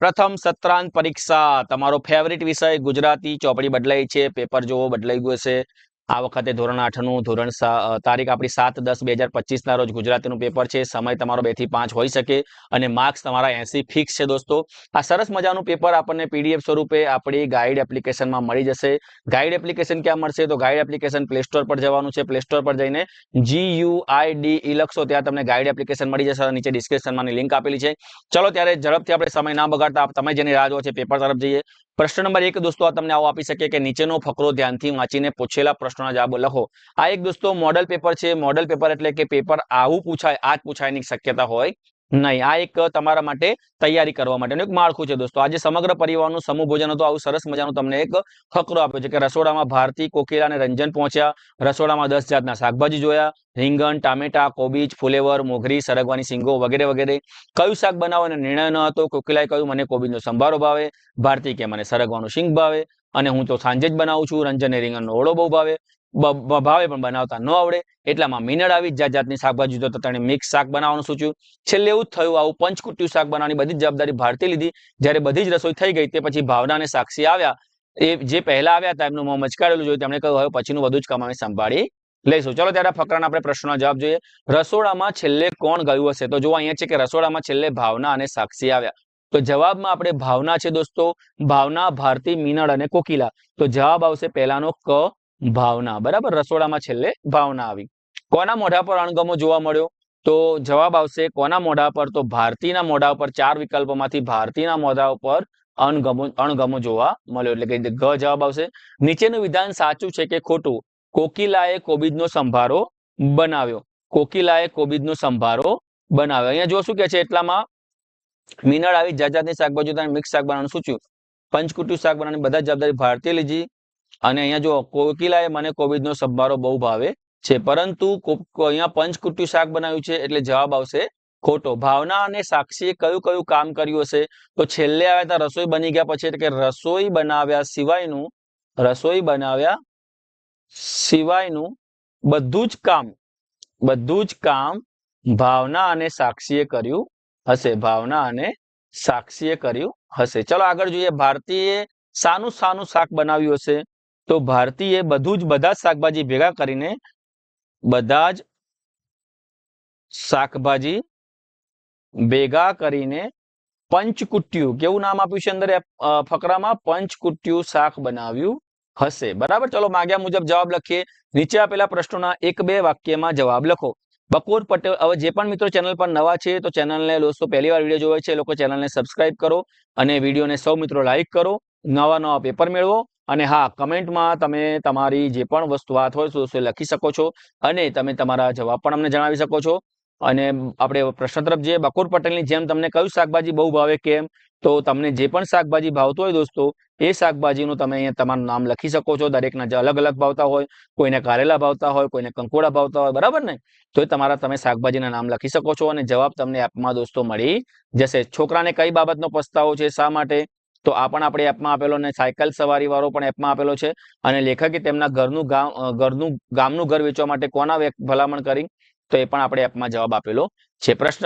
પ્રથમ સત્રાંત પરીક્ષા. તમારો ફેવરિટ વિષય ગુજરાતી ચોપડી બદલાઈ છે. પેપર જોવો બદલાઈ ગયું છે આ વખતે ધોરણ આઠનું ધોરણ તારીખ આપણી સાત દસ બે હજાર પચીસના રોજ ગુજરાતીનું પેપર છે. સમય તમારો બેથી પાંચ હોઈ શકે અને માર્ક્સ તમારા એસી ફિક્સ છે દોસ્તો. આ સરસ મજાનું પેપર આપણને પીડીએફ સ્વરૂપે આપણી ગાઈડ એપ્લિકેશનમાં મળી જશે. ગાઈડ એપ્લિકેશન ક્યાં મળશે? તો ગાઈડ એપ્લિકેશન પ્લે સ્ટોર પર જવાનું છે. પ્લે સ્ટોર પર જઈને જી યુ આઈ લખશો, ત્યાં તમને ગાઈડ એપ્લિકેશન મળી જશે નીચે ડિસ્ક્રિપ્શનમાં લિંક આપેલી છે. ચલો ત્યારે ઝડપથી આપણે સમય ના બગાડતા તમે જેની રાહ જો છે પેપર તરફ જઈએ. પ્રશ્ન નંબર એક દોસ્તો, આ તમને આવો આપી શકે કે નીચેનો ફકરો ધ્યાનથી વાંચીને પૂછેલા પ્રશ્નોના જવાબ લખો. આ એક દોસ્તો મોડલ પેપર છે. મોડલ પેપર એટલે કે પેપર આવું પૂછાય આ જ પૂછાયની શક્યતા હોય. નહીં, આ એક તમારા માટે તૈયારી કરવા માટેનું એક માળખું છે દોસ્તો. આજે સમગ્ર પરિવારનું સમૂહ ભોજન હતું, આવું સરસ મજાનું તમને એક ફકરો આપ્યો છે કે રસોડામાં ભારતી કોકિલા અને રંજન પહોંચ્યા. રસોડામાં દસ જાતના શાકભાજી જોયા, રીંગણ, ટામેટા, કોબીજ, ફુલેવર, મોગરી, સરગવાની સિંગો વગેરે વગેરે. કયું શાક બનાવવાનો નિર્ણય ન હતો, કોકિલાએ કહ્યું, મને કોબીજનો સંભારો ભાવે, ભારતી કે મને સરગવાનું સિંગ ભાવે, અને હું તો સાંજે જ બનાવું છું, રંજને રીંગણનો ઓળો બહુ ભાવે. ભાવે પણ બનાવતા ન આવડે. એટલામાં મીનળ આવી જાત જાતની શાકભાજી તો તેણે મિક્સ શાક બનાવવાનું સૂચ્યું. છેલ્લે એવું થયું, આવું પંચકુટ્યું શાક બનાવવાની બધી જવાબદારી ભારતી લીધી. જ્યારે બધી જ રસોઈ થઈ ગઈ તે પછી ભાવના અને સાક્ષી આવ્યા. એ જે પહેલા આવ્યા હતા એમનું મોં મચકાડેલું જોયું. તેમણે કહ્યું, હવે પછીનું બધું જ કામ અમે સંભાળી લઈશું. ચલો ત્યારે ફકરાના આપણે પ્રશ્નનો જવાબ જોઈએ. રસોડામાં છેલ્લે કોણ ગયું હશે? તો જો અહીંયા છે કે રસોડામાં છેલ્લે ભાવના અને સાક્ષી આવ્યા. તો જવાબમાં આપણે ભાવના છે દોસ્તો. ભાવના, ભારતી, મીનળ અને કોકિલા. તો જવાબ આવશે પહેલાનો ક ભાવના, બરાબર? રસોડામાં છેલ્લે ભાવના આવી. કોના મોઢા પર અણગમો જોવા મળ્યો? તો જવાબ આવશે કોના મોઢા પર? તો ભારતીના મોઢા ઉપર, ચાર વિકલ્પોમાંથી ભારતીના મોઢા ઉપર અણગમો અણગમો જોવા મળ્યો. એટલે કે ગ જવાબ આવશે. નીચેનું વિધાન સાચું છે કે ખોટું? કોકિલાએ કોબીજનો સંભારો બનાવ્યો. કોકિલાએ કોબીજનો સંભારો બનાવ્યો. અહીંયા જો શું કે છે એટલામાં મીનળ આવી, જાત જાતની શાકભાજી મિક્સ શાક બનાવવાનું સૂચ્યું. પંચકુટ્યું શાક બનાવવાની, બધા જવાબદારી ભારતીય લીધી. અને અહીંયા જો કોકિલાએ મને કોવિડનો સંભારો બહુ ભાવે છે, પરંતુ અહીંયા પંચકુટ્યું શાક બનાવ્યું છે એટલે જવાબ આવશે ખોટો. ભાવના અને સાક્ષીએ કયું કયું કામ કર્યું હશે? તો છેલ્લે આવ્યા હતા રસોઈ બની ગયા પછી એટલે કે રસોઈ બનાવ્યા સિવાયનું, રસોઈ બનાવ્યા સિવાયનું બધું જ કામ, બધું જ કામ ભાવના અને સાક્ષીએ કર્યું હશે, ભાવના અને સાક્ષીએ કર્યું હશે. ચલો આગળ જોઈએ, ભારતીય સાનું સાનું શાક બનાવ્યું હશે. તો ભારતીએ બધું જ બધા જ શાકભાજી ભેગા કરીને બધા જ શાકભાજી ભેગા કરીને પંચકુટ્યું, કેવું નામ આપ્યું છે અંદર? ફકરામાં પંચકુટ્યું શાક બનાવ્યું હશે. બરાબર? ચલો માગ્યા મુજબ જવાબ લખીએ. નીચે આપેલા પ્રશ્નોના એક બે વાક્યમાં જવાબ લખો. બકોર પટેલ, હવે જે પણ મિત્રો ચેનલ પર નવા છે, તો ચેનલને દોસ્તો પહેલી વાર વીડિયો જોવે છે લોકો ચેનલને સબસ્ક્રાઇબ કરો અને વિડીયોને સૌ મિત્રો લાઇક કરો. નવા નવા પેપર મેળવો. અને હા, કમેન્ટમાં તમે તમારી જે પણ વસ્તુ વાત હોય તો લખી શકો છો અને તમે તમારા જવાબ પણ અમને જણાવી શકો છો. અને આપણે પ્રશ્ન તરફ જઈએ બકોર પટેલની જેમ તમને કયું શાકભાજી બહુ ભાવે કેમ, તો તમને જે પણ શાકભાજી ભાવતું હોય દોસ્તો, એ શાકભાજીનું તમે અહીંયા તમારું નામ લખી શકો છો. દરેકના જે અલગ અલગ ભાવતા હોય, કોઈને કારેલા ભાવતા હોય, કોઈને કંકોડા ભાવતા હોય, બરાબર ને? તો એ તમારા તમે શાકભાજીના નામ લખી શકો છો અને જવાબ તમને એપમાં દોસ્તો મળી જશે. છોકરાને કઈ બાબતનો પસ્તાવો છે, શા માટે? તો આ પણ આપણે એપમાં આપેલો અને સાયકલ સવારી વાળો પણ એપમાં આપેલો છે. અને લેખકે તેમના ઘરનું ગામ ઘરનું, ગામનું ઘર વેચવા માટે કોના ભલામણ કરી? તો એ પણ આપણે એપમાં જવાબ આપેલો છે. પ્રશ્ન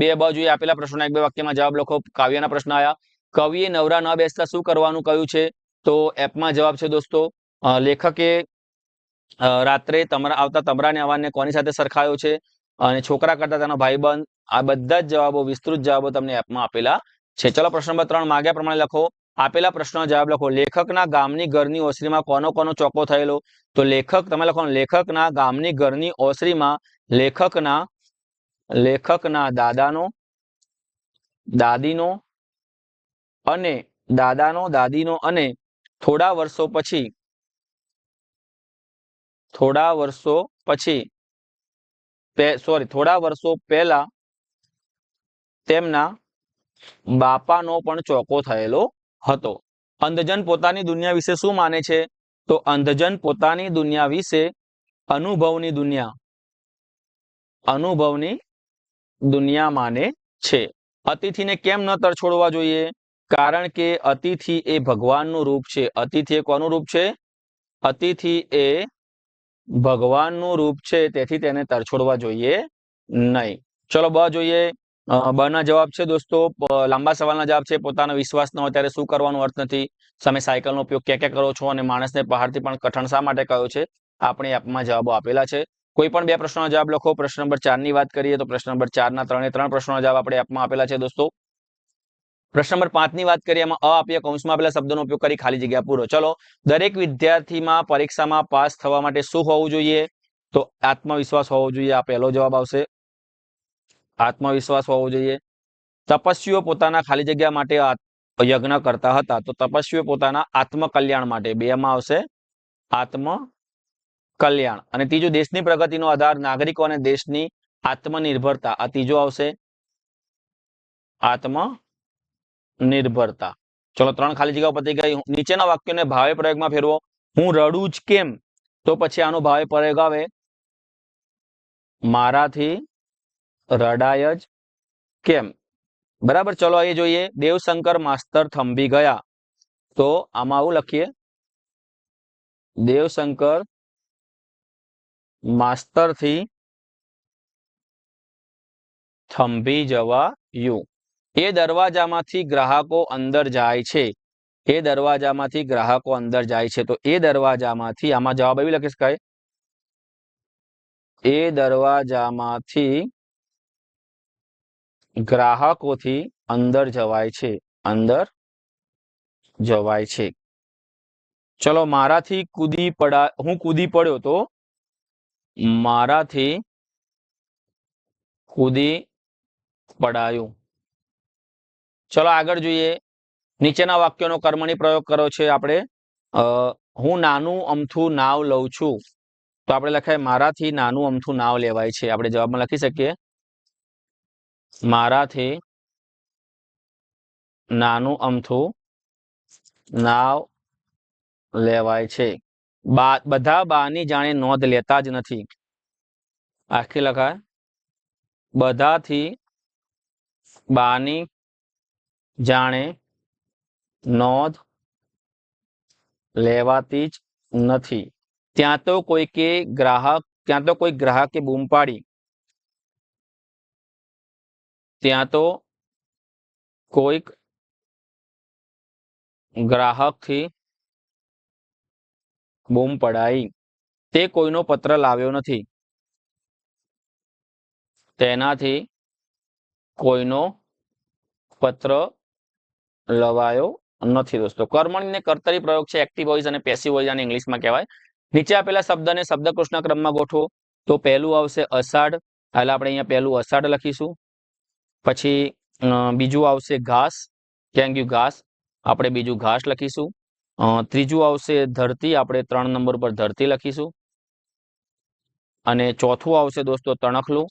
બે બાજુએ આપેલા પ્રશ્નોના એક બે વાક્યમાં જવાબ લખો. કાવ્યના પ્રશ્ન આવ્યા કવિએ નવરા ન બેસતા શું કરવાનું કહ્યું છે? તો એપમાં જવાબ છે દોસ્તો લેખકે રાત્રે તમરા, આવતા તમરાને અવાજને કોની સાથે સરખાયો છે? અને છોકરા કરતા તેનો ભાઈબંધ, આ બધા જ જવાબો, વિસ્તૃત જવાબો તમને એપમાં આપેલા છે. ચલો પ્રશ્ન નંબર ત્રણ માગ્યા પ્રમાણે લખો. આપેલા પ્રશ્નનો જવાબ લખો. લેખકના ગામની ઘરની ઓસરીમાં કોનો કોનો ચોકો થયેલો? તો લેખક, તમે લખો લેખકના ગામની ઘરની ઓસરીમાં લેખકના લેખકના દાદાનો, દાદીનો અને દાદાનો, દાદીનો અને થોડા વર્ષો પછી, થોડા વર્ષો પછી સોરી થોડા વર્ષો પહેલા તેમના બાપાનો પણ ચોકો થયેલો હતો. અંધજન પોતાની દુનિયા વિશે શું માને છે? તો અંધજન પોતાની દુનિયા વિશે અનુભવની દુનિયા. અનુભવની દુનિયા માને છે. અતિથિને કેમ ન તરછોડવા જોઈએ? કારણ કે અતિથિ એ ભગવાનનું રૂપ છે. અતિથિ એ કોનું રૂપ છે? અતિથિ એ ભગવાનનું રૂપ છે, તેથી તેને તરછોડવા જોઈએ નહીં. ચલો બ જોઈએ. અ, બ જવાબ છે દોસ્તો. લાંબા સવાલના જવાબ છે. પોતાનો વિશ્વાસ ન હોય ત્યારે શું કરવાનો અર્થ નથી? તમે સાયકલનો ઉપયોગ ક્યાં ક્યાં કરો છો? અને માણસને પહાડથી પણ કઠણ શા માટે કયો છે? આપણે એપમાં જવાબો આપેલા છે. કોઈ પણ બે પ્રશ્નોના જવાબ લખો. પ્રશ્ન નંબર ચારની વાત કરીએ તો પ્રશ્ન નંબર ચાર ના ત્રણે ત્રણ પ્રશ્નોના જવાબ આપણે એપમાં આપેલા છે દોસ્તો. પ્રશ્ન નંબર પાંચની વાત કરીએ એમાં અ આપીએ કૌંસમાં આપેલા શબ્દોનો ઉપયોગ કરી ખાલી જગ્યા પૂરો. ચલો દરેક વિદ્યાર્થીમાં પરીક્ષામાં પાસ થવા માટે શું હોવું જોઈએ? તો આત્મવિશ્વાસ હોવો જોઈએ આ પહેલો જવાબ આવશે. આત્મવિશ્વાસ હોવો જોઈએ. તપસ્વીઓ પોતાના ખાલી જગ્યા માટે યજ્ઞ કરતા હતા. તો તપસ્વીઓ પોતાના આત્મકલ્યાણ માટે બે માં આવશે. આત્મ કલ્યાણ અને ત્રીજો, દેશની પ્રગતિનો આધાર નાગરિકો અને દેશની આત્મનિર્ભરતા. આ ત્રીજો આવશે. આત્મ નિર્ભરતા ચલો, ત્રણ ખાલી જગ્યાઓ પતી ગઈ. નીચેના વાક્યોને ભાવે પ્રયોગમાં ફેરવો. હું રડું જ કેમ? તો પછી આનો ભાવે પ્રયોગ આવે. મારાથી રડાય જ કેમ? બરાબર, ચલો એ જોઈએ. દેવશંકર માસ્તર થંભી ગયા. તો આમાં આવું લખીએ. દેવશંકર માસ્તરથી થંભી જવાયું. એ દરવાજામાંથી ગ્રાહકો અંદર જાય છે. એ દરવાજામાંથી ગ્રાહકો અંદર જાય છે. તો એ દરવાજામાંથી આમાં જવાબ એવી લખી શકાય એ દરવાજામાંથી ગ્રાહકોથી અંદર જવાય છે. અંદર જવાય છે. ચલો મારાથી કૂદી પડા, હું કૂદી પડ્યો તો? મારાથી કૂદી પડાયું. ચલો આગળ જોઈએ. નીચેના વાક્યોનો કર્મની પ્રયોગ કર્યો છે આપણે. હું નાનું અમથું નાવ લઉં છું. તો આપણે લખાય, મારાથી નાનું અમથું નાવ લેવાય છે. આપણે જવાબમાં લખી શકીએ. મારાથી નાનું અમથું નાવ લેવાય છે બા બધા બાની જાણે નોંધ લેતા જ નથી આખી લખાય બધાથી બાની જાણે નોંધ લેવાતી જ નથી ત્યાં તો કોઈકે ગ્રાહક ત્યાં તો કોઈ ગ્રાહકે બૂમ પાડી ત્યાં તો કોઈક ગ્રાહકથી બૂમ પડાઈ. તે કોઈનો પત્ર લાવ્યો નથી. તેનાથી કોઈનો પત્ર લવાયો નથી દોસ્તો. કર્મણી ને કર્તરી પ્રયોગ છે એક્ટિવ વોઇસ અને પેસિવ વોઇસ આને ઇંગ્લિશમાં કહેવાય. નીચે આપેલા શબ્દને શબ્દકોશના ક્રમમાં ગોઠવો. તો પહેલું આવશે અષાઢ. એટલે આપણે અહીંયા પહેલું અષાઢ લખીશું. પછી બીજું આવશે ઘાસ ક્યાં ઘાસ. આપણે બીજું ઘાસ લખીશું. ત્રીજું આવશે ધરતી, આપણે ત્રણ નંબર પર ધરતી લખીશું. અને ચોથું આવશે દોસ્તો તણખલું.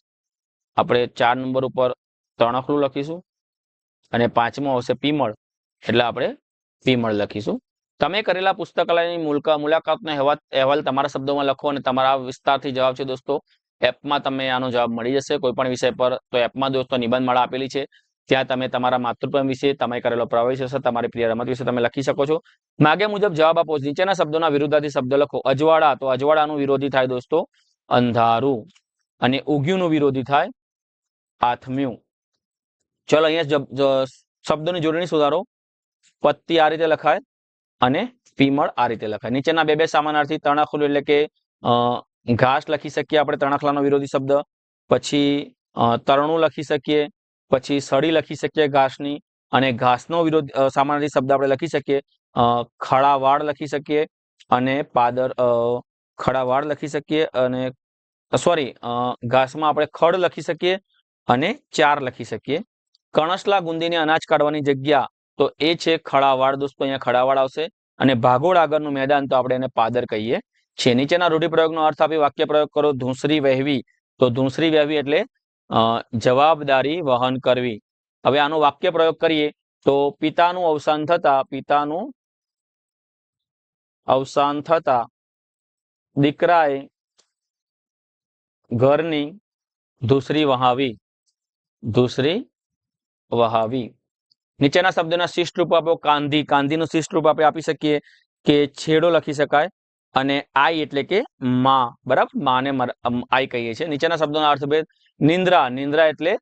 આપણે ચાર નંબર ઉપર તણખલું લખીશું. અને પાંચમું આવશે પીમળ, એટલે આપણે પીમળ લખીશું. તમે કરેલા પુસ્તકાલયની મુલકા મુલાકાતનો અહેવાલ તમારા શબ્દોમાં લખો અને તમારા વિસ્તારથી જવાબ છે દોસ્તો. એપમાં તમે આનો જવાબ મળી જશે કોઈ પણ વિષય પર. તો એપમાં દોસ્તો નિબંધ માળા આપેલી છે. ત્યાં તમે તમારા માતૃત્વ વિશે, તમે કરેલો પ્રવેશ હશે તમારી પ્રિય રમત વિશે તમે લખી શકો છો. માગે મુજબ જવાબ આપો. નીચેના શબ્દોના વિરુદ્ધાર્થી શબ્દ લખો. અજવાળા, તો અજવાળાનું વિરોધી થાય દોસ્તો. અંધારું. અને ઉગ્યુંનું વિરોધી થાય આથમ્યું ચલો અહીંયા શબ્દોની જોડણી સુધારો. પત્તી આ રીતે લખાય અને પીમળ આ રીતે લખાય. નીચેના બે બે સમાનાર્થી તણાખુલ એટલે કે ઘાસ લખી શકીએ આપણે તણખલાનો વિરોધી શબ્દ પછી તરણું લખી શકીએ પછી સળી લખી શકીએ ઘાસની અને ઘાસનો વિરોધ સામાન્ય શબ્દ આપણે લખી શકીએ અ, ખડાવાળ લખી શકીએ અને પાદર અ, ખડાવાળ લખી શકીએ અને સોરી ઘાસમાં આપણે ખડ લખી શકીએ અને ચાર લખી શકીએ. કણસલા ગુંદીને અનાજ કાઢવાની જગ્યા તો એ છે ખડાવાળ દોસ્તો અહીંયા ખડાવાળ આવશે અને ભાગોળ આગળનું મેદાન તો આપણે એને પાદર કહીએ. છીએ નીચેના રૂઢિપ્રયોગનો અર્થ આપી વાક્ય પ્રયોગ કરો, ધૂંસરી વહેવી. તો ધૂંસરી વહેવી એટલે જવાબદારી વહન કરવી. હવે આનો વાક્ય પ્રયોગ કરીએ, તો પિતાનું અવસાન થતા, પિતાનું અવસાન થતા, દીકરાએ ઘરની ધૂસરી વહાવી ધૂસરી વહાવી. નીચેના શબ્દના શિષ્ટ રૂપ આપો, કાંધી. કાંધીનું શિષ્ટ રૂપ આપણે આપી શકીએ કે છેડો લખી શકાય અને આઈ એટલે કે માં. બરાબર? માને મર- આઈ કહીએ છીએ. નીચેના શબ્દોના અર્થભેદ નિંદ્રા. નિંદ્રા એટલે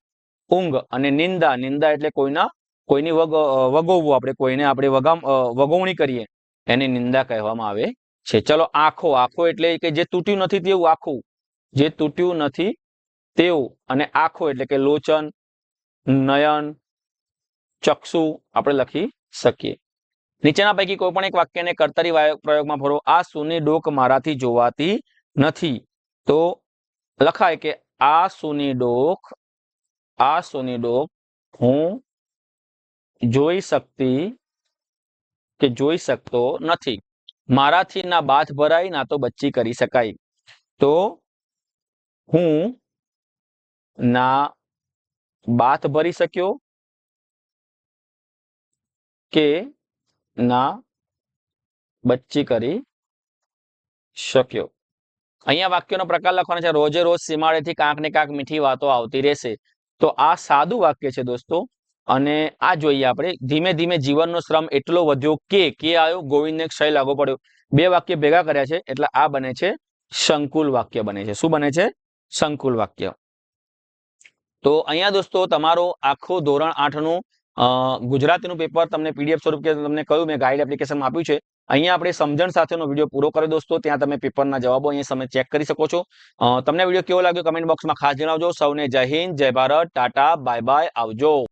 ઊંઘ. અને નિંદા. નિંદા એટલે કોઈના, કોઈની વગ વગોવવું. આપણે કોઈને આપણે વગામ વગોવણી કરીએ. એને નિંદા કહેવામાં આવે છે. ચલો, આંખો. આંખો એટલે કે જે તૂટ્યું નથી તેવું આખું. જે તૂટ્યું નથી તેવું. અને આંખો એટલે કે લોચન, નયન, ચક્ષુ આપણે લખી શકીએ. નીચેના પૈકી કોઈ પણ એક વાક્યને કર્તરી પ્રયોગમાં ભરો. આ સુની ડોક મારાથી જોવાતી નથી. તો લખાય કે આ સુની ડોક, આ સુની ડોક હું જોઈ શકતી કે જોઈ શકતો નથી. મારાથી ના બાથ ભરાય, ના તો બચ્ચી કરી શકાય. તો હું ના બાથ ભરી શક્યો કે ના બચ્ચી કરી શક્યો. અહીંયા વાક્યનો પ્રકાર લખવાનો છે રોજે રોજ સીમાડેથી કાંક ને કાંક મીઠી વાતો આવતી રહેશે. તો આ સાદું વાક્ય છે દોસ્તો અને આ જોઈએ આપણે ધીમે ધીમે જીવનનો શ્રમ એટલો વધ્યો કે કે આવ્યો ગોવિંદને ક્ષય લાગુ પડ્યો. બે વાક્ય ભેગા કર્યા છે એટલે આ બને છે સંકુલ વાક્ય બને છે. શું બને છે? સંકુલ વાક્ય. તો અહીંયા દોસ્તો તમારો આખું ધોરણ આઠનું અ, ગુજરાતીનું પેપર તમને પીડીએફ સ્વરૂપ કે તમને કહ્યું મેં ગાઈડ એપ્લિકેશનમાં આપ્યું છે, અહીંયા આપણે સમજણ સાથેનો વીડિયો પૂરો કર્યો દોસ્તો, ત્યાં તમે પેપરના જવાબો અહીંયા તમે ચેક કરી શકો છો. તમને વીડિયો કેવો લાગ્યો કમેન્ટ બોક્સમાં ખાસ જણાવજો. સૌને જય હિન્દ, જય ભારત, ટાટા બાય બાય આવજો.